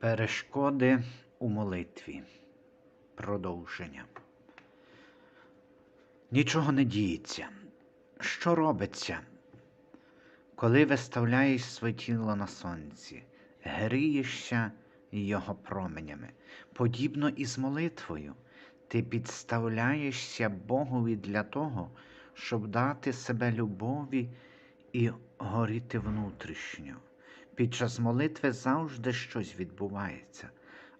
Перешкоди у молитві. Продовження. Нічого не діється. Що робиться, коли виставляєш своє тіло на сонці, грієшся його променями? Подібно і з молитвою, ти підставляєшся Богові для того, щоб дати себе любові і горіти внутрішньо. Під час молитви завжди щось відбувається,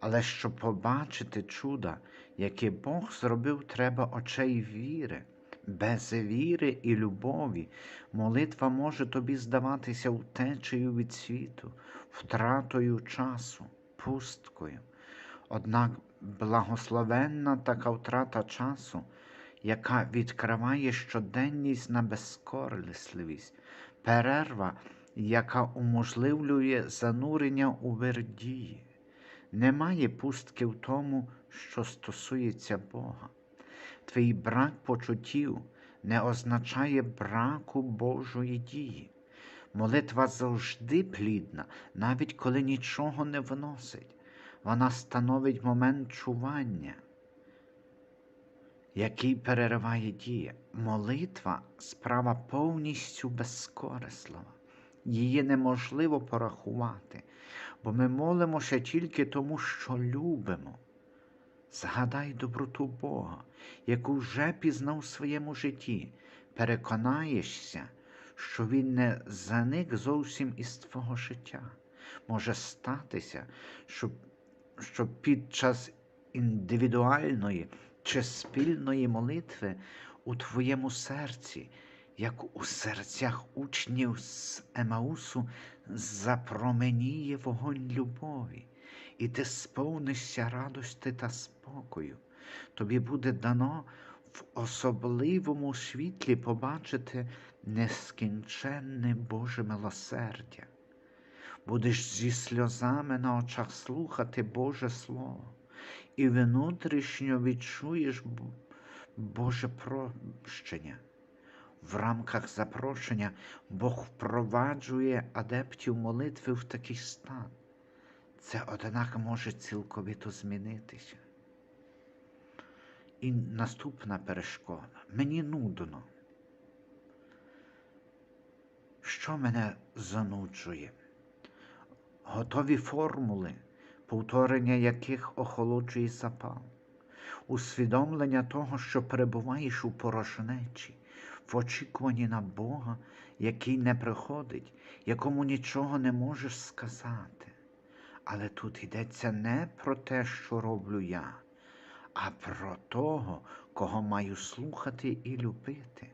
але щоб побачити чуда, яке Бог зробив, треба очей віри. Без віри і любові молитва може тобі здаватися втечею від світу, втратою часу, пусткою. Однак благословенна така втрата часу, яка відкриває щоденність на безкорисливість, перерва яка уможливлює занурення у вердії. Немає пустки в тому, що стосується Бога. Твій брак почуттів не означає браку Божої дії. Молитва завжди плідна, навіть коли нічого не вносить. Вона становить момент чування, який перериває дія. Молитва справа повністю безкорислива її неможливо порахувати, бо ми молимося тільки тому, що любимо. Згадай доброту Бога, яку вже пізнав в своєму житті, переконаєшся, що Він не заник зовсім із твого життя. Може статися, що, що під час індивідуальної чи спільної молитви у твоєму серці як у серцях учнів з Емаусу запроменіє вогонь любові, і ти сповнишся радости та спокою. Тобі буде дано в особливому світлі побачити нескінченне Боже милосердя. Будеш зі сльозами на очах слухати Боже Слово, і внутрішньо відчуєш Боже прощення. В рамках запрошення Бог впроваджує адептів молитви в такий стан. Це, однак, може цілковито змінитися. І наступна перешкода. Мені нудно. Що мене зануджує? Готові формули, повторення яких охолоджує запал, усвідомлення того, що перебуваєш у порожнечі в очікуванні на Бога, який не приходить, якому нічого не можеш сказати. Але тут йдеться не про те, що роблю я, а про того, кого маю слухати і любити.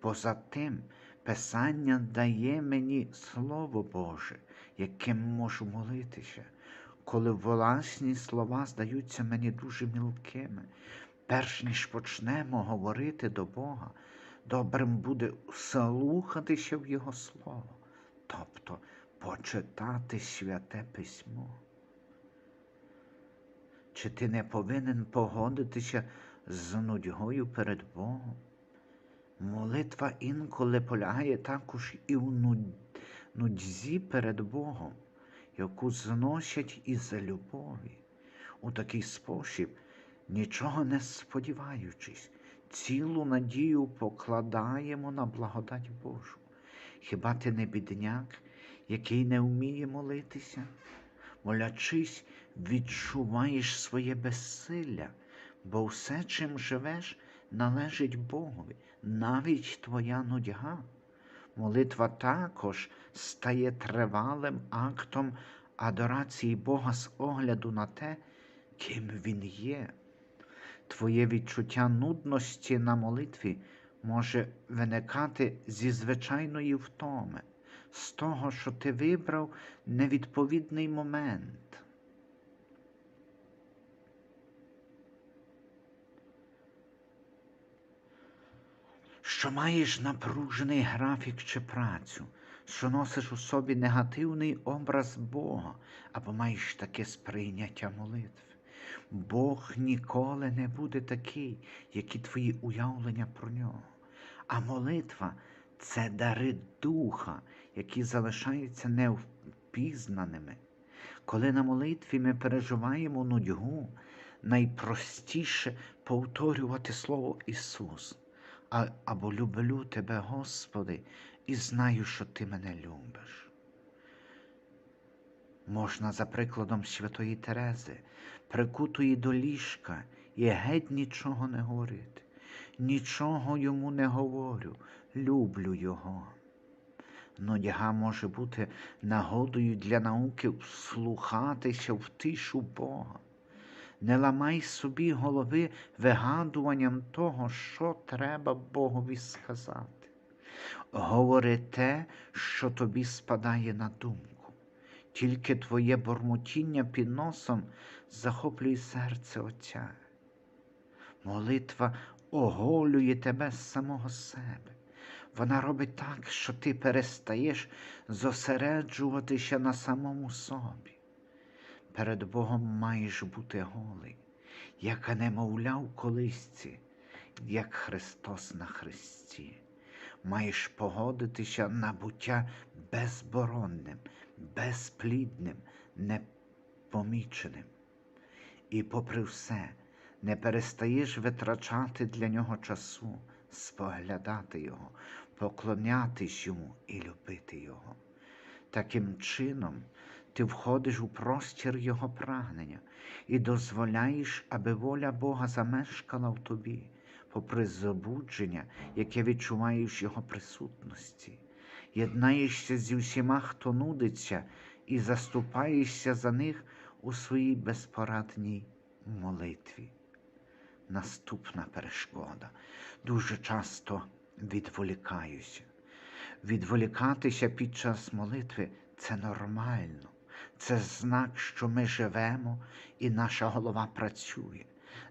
Поза тим, Писання дає мені Слово Боже, яким можу молитися, коли власні слова здаються мені дуже мілкими, перш ніж почнемо говорити до Бога, добрим буде слухатися в Його Слово, тобто почитати святе письмо. Чи ти не повинен погодитися з нудьгою перед Богом? Молитва інколи полягає також і в нудзі перед Богом, яку зносять із любові. У такий спосіб, нічого не сподіваючись, цілу надію покладаємо на благодать Божу. Хіба ти не бідняк, який не вміє молитися? Молячись, відчуваєш своє безсилля, бо все, чим живеш, належить Богові, навіть твоя нудьга. Молитва також стає тривалим актом адорації Бога з огляду на те, ким Він є. Твоє відчуття нудності на молитві може виникати зі звичайної втоми, з того, що ти вибрав невідповідний момент. Що маєш напружений графік чи працю, що носиш у собі негативний образ Бога або маєш таке сприйняття молитви. Бог ніколи не буде такий, які твої уявлення про нього. А молитва це дари духа, які залишаються невпізнаними. Коли на молитві ми переживаємо нудьгу, найпростіше повторювати Слово Ісус. Або люблю Тебе, Господи, і знаю, що Ти мене любиш. Можна, за прикладом Святої Терези, прикутої до ліжка і геть нічого не говорити. Нічого йому не говорю, люблю його. Нудьга може бути нагодою для науки вслухатися в тишу Бога. Не ламай собі голови вигадуванням того, що треба Богові сказати. Говори те, що тобі спадає на думку. Тільки твоє бормотіння під носом захоплює серце Отця. Молитва оголює тебе з самого себе. Вона робить так, що ти перестаєш зосереджуватися на самому собі. Перед Богом маєш бути голий, як немовля в колисці, як Христос на Христі. Маєш погодитися на буття безборонним, безплідним, непоміченим. І, попри все, не перестаєш витрачати для нього часу, споглядати його, поклонятись йому і любити його. Таким чином, ти входиш у простір Його прагнення і дозволяєш, аби воля Бога замешкала в тобі, попри забудження, яке відчуваєш Його присутності, єднаєшся зі всіма, хто нудиться, і заступаєшся за них у своїй безпорадній молитві. Наступна перешкода. Дуже часто відволікаюся. Відволікатися під час молитви це нормально. Це знак, що ми живемо і наша голова працює.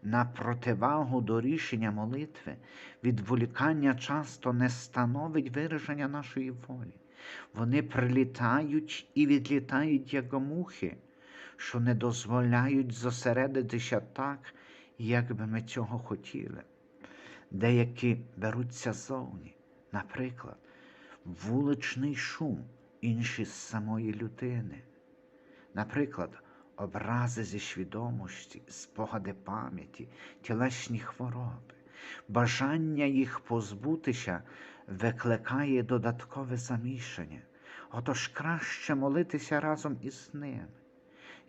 На противагу до рішення молитви, відволікання часто не становить вираження нашої волі. Вони прилітають і відлітають, як мухи, що не дозволяють зосередитися так, як би ми цього хотіли. Деякі беруться зовні, наприклад, вуличний шум, інші з самої людини. Наприклад, образи зі свідомості, спогади пам'яті, тілесні хвороби, бажання їх позбутися викликає додаткове замішання, отож краще молитися разом із ними.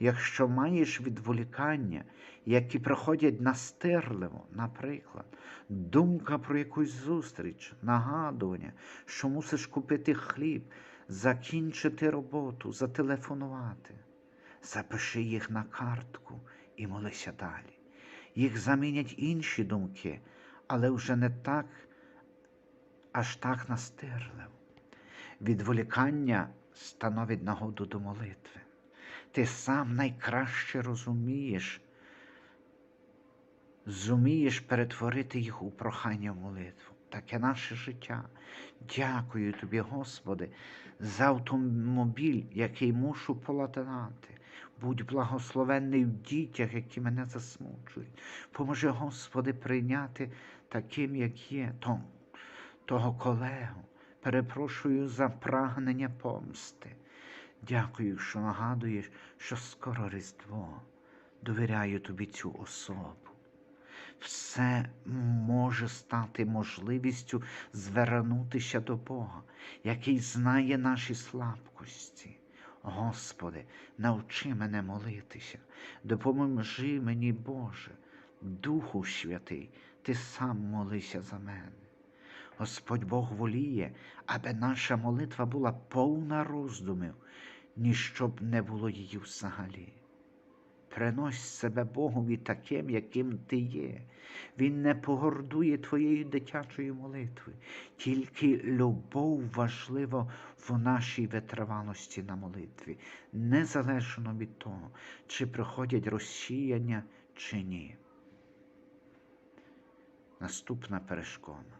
Якщо маєш відволікання, які приходять настирливо, наприклад, думка про якусь зустріч, нагадування, що мусиш купити хліб, закінчити роботу, зателефонувати. Запиши їх на картку і молися далі. Їх замінять інші думки, але вже не так, аж так настирливо. Відволікання становить нагоду до молитви. Ти сам найкраще розумієш, зумієш перетворити їх у прохання в молитву. Таке наше життя. Дякую тобі, Господи, за автомобіль, який мушу полатинати. Будь благословенний в дітях, які мене засмучують. Поможи, Господи, прийняти таким, як є, том, того колегу. Перепрошую за прагнення помсти. Дякую, що нагадуєш, що скоро Різдво. Довіряю тобі цю особу. Все може стати можливістю звернутися до Бога, який знає наші слабкості. Господи, навчи мене молитися, допоможи мені, Боже, Духу Святий, Ти сам молися за мене. Господь Бог воліє, аби наша молитва була повна роздумів, ні щоб не було її взагалі. Принось себе Богові таким, яким ти є. Він не погордує твоєю дитячою молитвою, тільки любов важлива в нашій витривалості на молитві, незалежно від того, чи приходять розсіяння, чи ні. Наступна перешкода.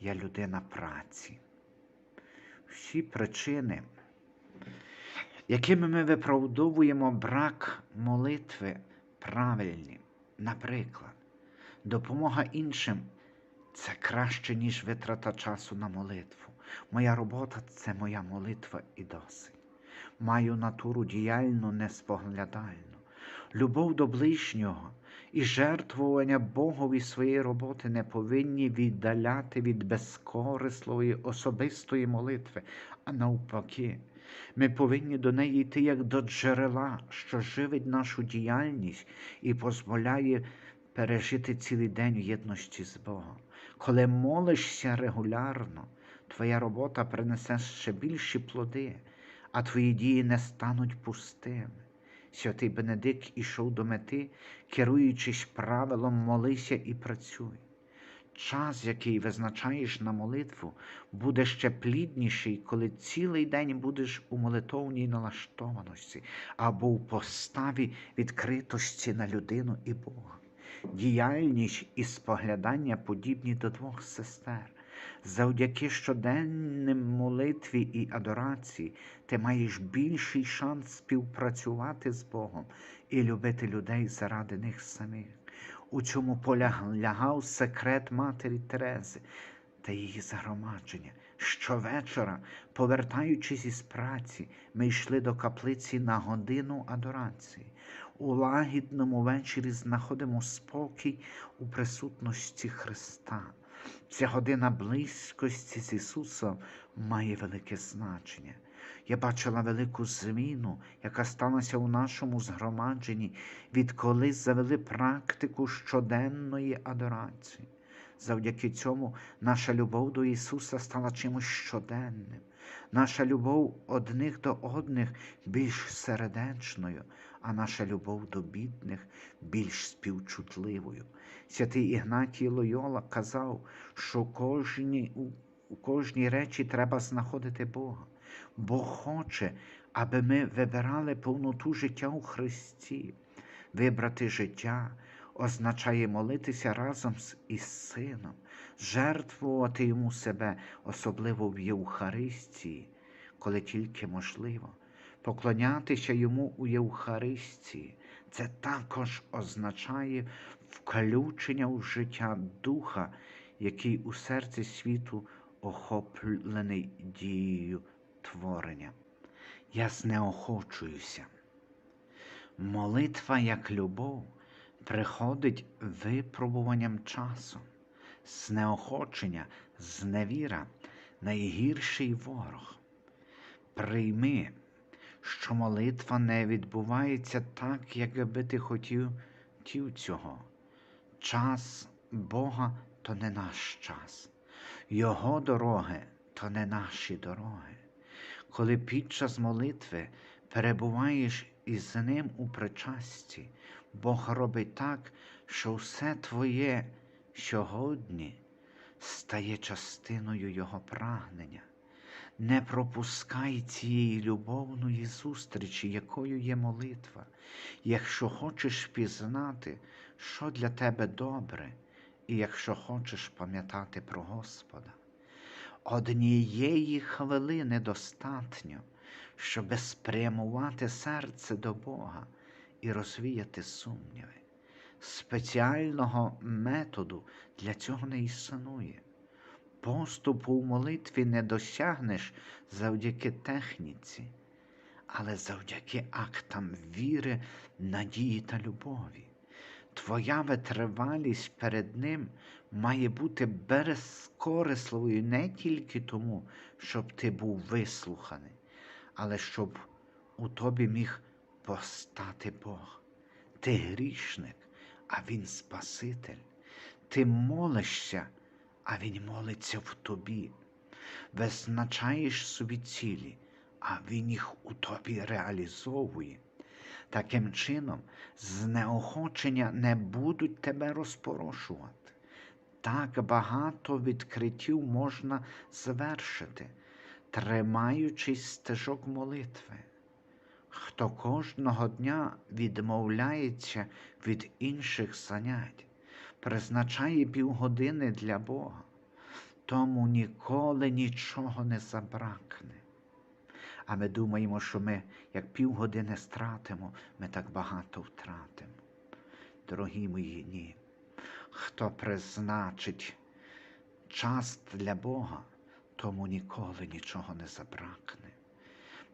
Я людина праці. Всі причини якими ми виправдовуємо брак молитви правильні. Наприклад, допомога іншим це краще, ніж витрата часу на молитву. Моя робота це моя молитва і досить. маю натуру діяльну, неспоглядальну. Любов до ближнього і жертвування Богові своєї роботи не повинні віддаляти від безкорисливої особистої молитви, а навпаки, ми повинні до неї йти як до джерела, що живить нашу діяльність і дозволяє пережити цілий день в єдності з Богом. Коли молишся регулярно, твоя робота принесе ще більші плоди, а твої дії не стануть пустими. Святий Бенедикт ішов до мети, керуючись правилом молися і працюй. Час, який визначаєш на молитву, буде ще плідніший, коли цілий день будеш у молитовній налаштованості або в поставі відкритості на людину і Бога. Діяльність і споглядання подібні до двох сестер. Завдяки щоденним молитві і адорації ти маєш більший шанс співпрацювати з Богом і любити людей заради них самих. У цьому полягав секрет матері Терези та її загромадження. Щовечора, повертаючись із праці, ми йшли до каплиці на годину адорації. У лагідному вечорі знаходимо спокій у присутності Христа. Ця година близькості з Ісусом має велике значення. Я бачила велику зміну, яка сталася у нашому згромадженні, відколи завели практику щоденної адорації. Завдяки цьому наша любов до Ісуса стала чимось щоденним. Наша любов одних до одних більш сердечною, а наша любов до бідних більш співчутливою. Святий Ігнатій Лойола казав, що кожні, у кожній речі треба знаходити Бога. Бог хоче, аби ми вибирали повноту життя у Христі. Вибрати життя означає молитися разом із Сином, жертвувати йому себе, особливо в Євхаристії, коли тільки можливо. Поклонятися йому у Євхаристії. Це також означає включення у життя Духа, який у серці світу охоплений дією творення. Я знеохочуюся. Молитва як любов приходить випробуванням часу, знеохочення, зневіра, найгірший ворог. Прийми, що молитва не відбувається так, як би ти хотів цього. Час Бога то не наш час, Його дороги то не наші дороги. Коли під час молитви перебуваєш із ним у причасті, Бог робить так, що все твоє сьогодні стає частиною Його прагнення. Не пропускай цієї любовної зустрічі, якою є молитва, якщо хочеш пізнати, що для тебе добре, і якщо хочеш пам'ятати про Господа. Однієї хвилини достатньо, щоб спрямувати серце до Бога і розвіяти сумніви. Спеціального методу для цього не існує. Поступу в молитві не досягнеш завдяки техніці, але завдяки актам віри, надії та любові. Твоя витривалість перед Ним має бути безкорисливою не тільки тому, щоб ти був вислуханий, але щоб у тобі міг постати Бог. Ти грішник, а Він Спаситель. Ти молишся, а Він молиться в тобі. Визначаєш собі цілі, а Він їх у тобі реалізовує. Таким чином, знеохочення не будуть тебе розпорошувати. Так багато відкриттів можна звершити, тримаючись стежок молитви. Хто кожного дня відмовляється від інших занять, призначає півгодини для Бога, тому ніколи нічого не забракне. А ми думаємо, що ми як півгодини стратимо, ми так багато втратимо. Дорогі мої, ні. Хто призначить час для Бога, тому ніколи нічого не забракне.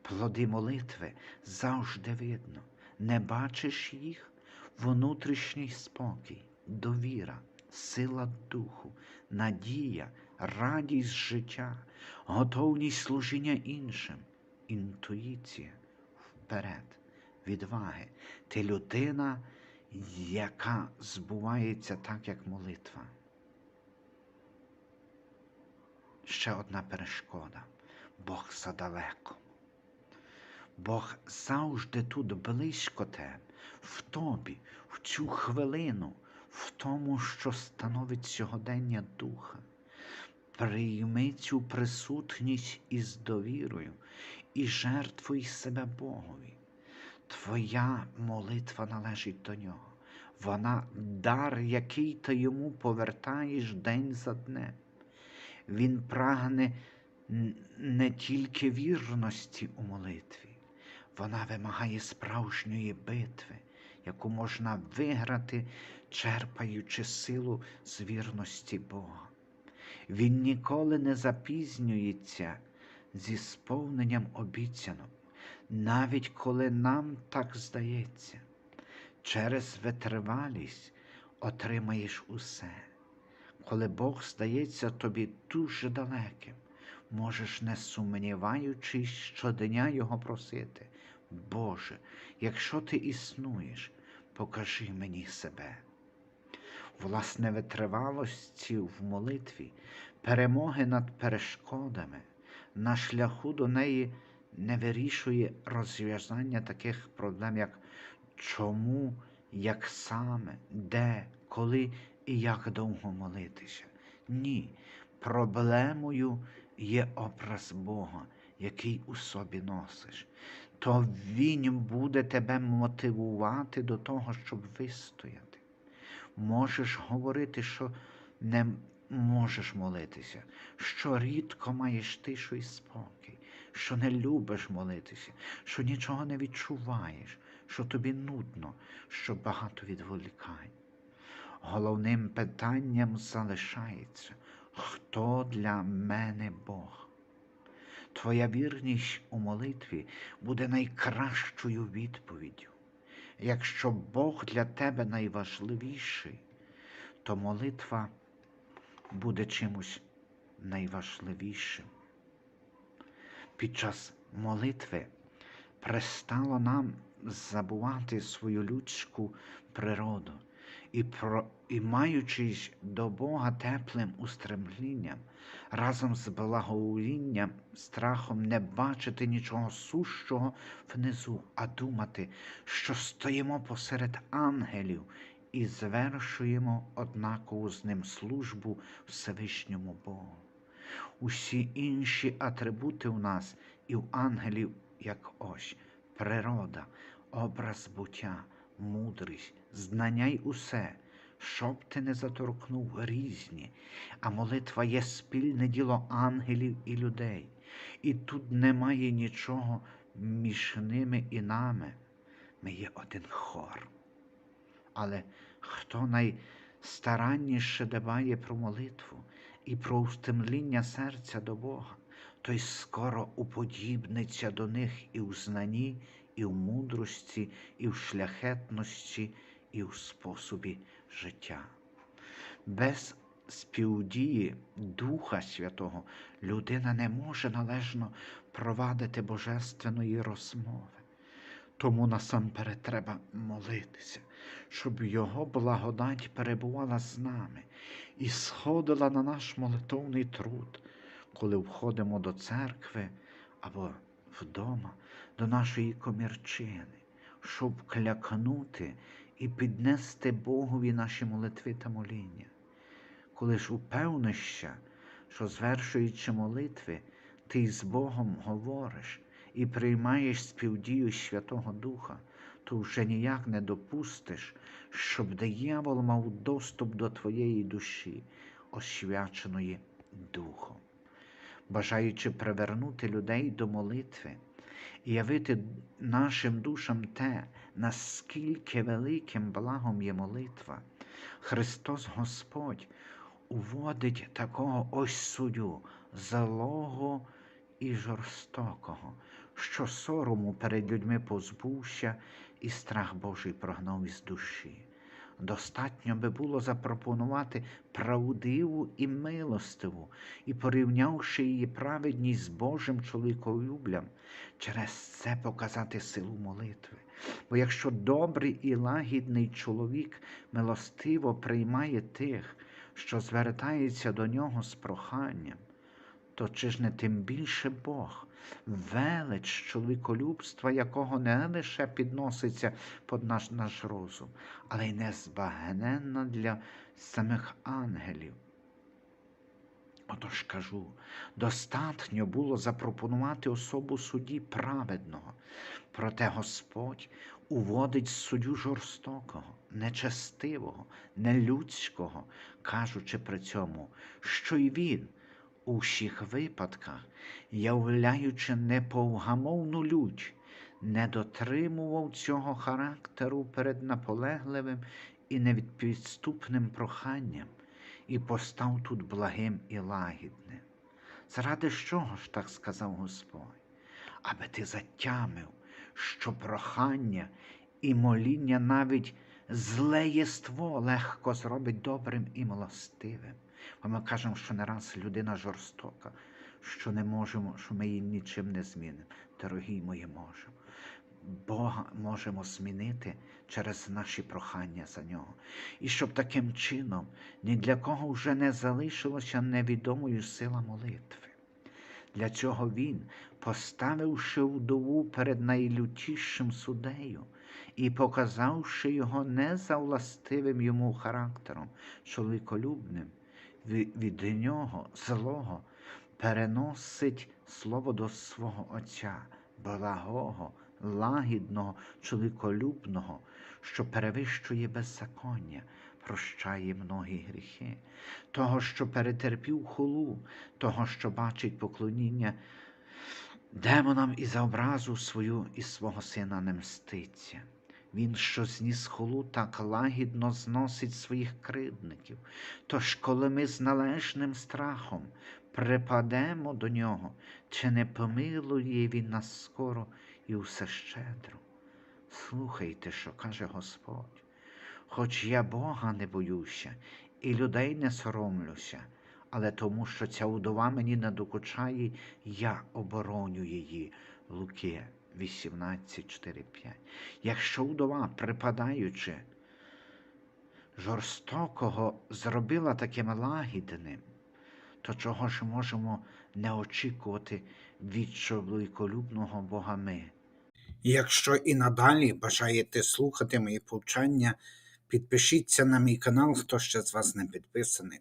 Плоди молитви завжди видно. Не бачиш їх внутрішній спокій, довіра, сила духу, надія, радість життя, готовність служіння іншим, інтуїція вперед, відваги. Ти людина, яка збувається так, як молитва. Ще одна перешкода. Бог задалеко. Бог завжди тут близько тебе, в тобі, в цю хвилину, в тому, що становить сьогодення духа. Прийми цю присутність із довірою і жертвуй себе Богові. Твоя молитва належить до нього. Вона дар, який ти йому повертаєш день за днем. Він прагне не тільки вірності у молитві, вона вимагає справжньої битви, яку можна виграти, черпаючи силу з вірності Бога. Він ніколи не запізнюється зі сповненням обіцянок, навіть коли нам так здається. Через витривалість отримаєш усе. Коли Бог здається тобі дуже далеким, можеш, не сумніваючись, щодня Його просити. Боже, якщо ти існуєш, покажи мені себе. Власне, витривалості в молитві, перемоги над перешкодами, на шляху до неї не вирішує розв'язання таких проблем, як чому, як саме, де, коли і як довго молитися. Ні, проблемою є образ Бога, який у собі носиш. То Він буде тебе мотивувати до того, щоб вистояти. Можеш говорити, що не можеш молитися, що рідко маєш тишу і спокій, що не любиш молитися, що нічого не відчуваєш, що тобі нудно, що багато відволікань. Головним питанням залишається, хто для мене Бог. Твоя вірність у молитві буде найкращою відповіддю. Якщо Бог для тебе найважливіший, то молитва буде чимось найважливішим. Під час молитви пристало нам забувати свою людську природу і, про, і маючись до Бога теплим устремлінням, разом з благоволінням, страхом не бачити нічого сущого внизу, а думати, що стоїмо посеред ангелів і звершуємо однакову з ним службу Всевишньому Богу. Усі інші атрибути у нас і в ангелів, як ось, природа, образ буття, мудрість, знання й усе, щоб ти не заторкнув різні, а молитва є спільне діло ангелів і людей, і тут немає нічого між ними і нами. Ми є один хор. Але хто найстаранніше дбає про молитву і про устемління серця до Бога, той скоро уподібниться до них і в знанні, і в мудрості, і в шляхетності, і в способі життя. Без співдії Духа Святого людина не може належно провадити божественної розмови. Тому насамперед треба молитися, щоб Його благодать перебувала з нами і сходила на наш молитовний труд, коли входимо до церкви або вдома, до нашої комірчини, щоб клякнути і піднести Богові наші молитви та моління. Коли ж упевнишся, що звершуючи молитви, ти з Богом говориш і приймаєш співдію Святого Духа, то вже ніяк не допустиш, щоб диявол мав доступ до твоєї душі, освяченої Духом. Бажаючи привернути людей до молитви і явити нашим душам те, наскільки великим благом є молитва, Христос Господь уводить такого ось суддю, злого і жорстокого, що сорому перед людьми позбувся, і страх Божий прогнав із душі. Достатньо би було запропонувати правдиву і милостиву, і порівнявши її праведність з Божим чоловіколюблям, через це показати силу молитви. Бо якщо добрий і лагідний чоловік милостиво приймає тих, що звертається до нього з проханням, то чи ж не тим більше Бог, велич чоловіколюбства, якого не лише підноситься під наш, наш розум, але й незбагненна для самих ангелів. Отож кажу, достатньо було запропонувати особу судді праведного, проте Господь уводить суддю жорстокого, нечестивого, нелюдського, кажучи при цьому, що й він у всіх випадках, являючи неповгамовну лють, не дотримував цього характеру перед наполегливим і невідпідступним проханням і постав тут благим і лагідним. Заради чого ж так сказав Господь? Аби ти затямив, що прохання і моління навіть зле єство легко зробить добрим і милостивим. Бо ми кажемо, що не раз людина жорстока, що не можемо, що ми її нічим не змінимо. Дорогі мої, можемо. Бога можемо змінити через наші прохання за нього. І щоб таким чином ні для кого вже не залишилося невідомою сила молитви. Для цього він, поставивши вдову перед найлютішим судею і показавши його не за властивим йому характером, чоловіколюбним, ві- від нього злого переносить слово до свого Отця, благого, лагідного, чоловіколюбного, що перевищує беззаконня, прощає многі гріхи, того, що перетерпів хулу, того, що бачить поклоніння демонам і за образу свою і свого сина не мститься. Він, що зніс хулу, так лагідно зносить своїх кривдників. Тож, коли ми з належним страхом припадемо до нього, чи не помилує він нас скоро і усе щедро? Слухайте, що каже Господь. Хоч я Бога не боюся і людей не соромлюся, але тому, що ця удова мені надокучає, я обороню її. Луки 18, 4, 5. Якщо удова, припадаючи, жорстокого зробила таким лагідним, то чого ж можемо не очікувати від чоловіколюбного Бога ми? Якщо і надалі бажаєте слухати мої повчання, підпишіться на мій канал, хто ще з вас не підписаний.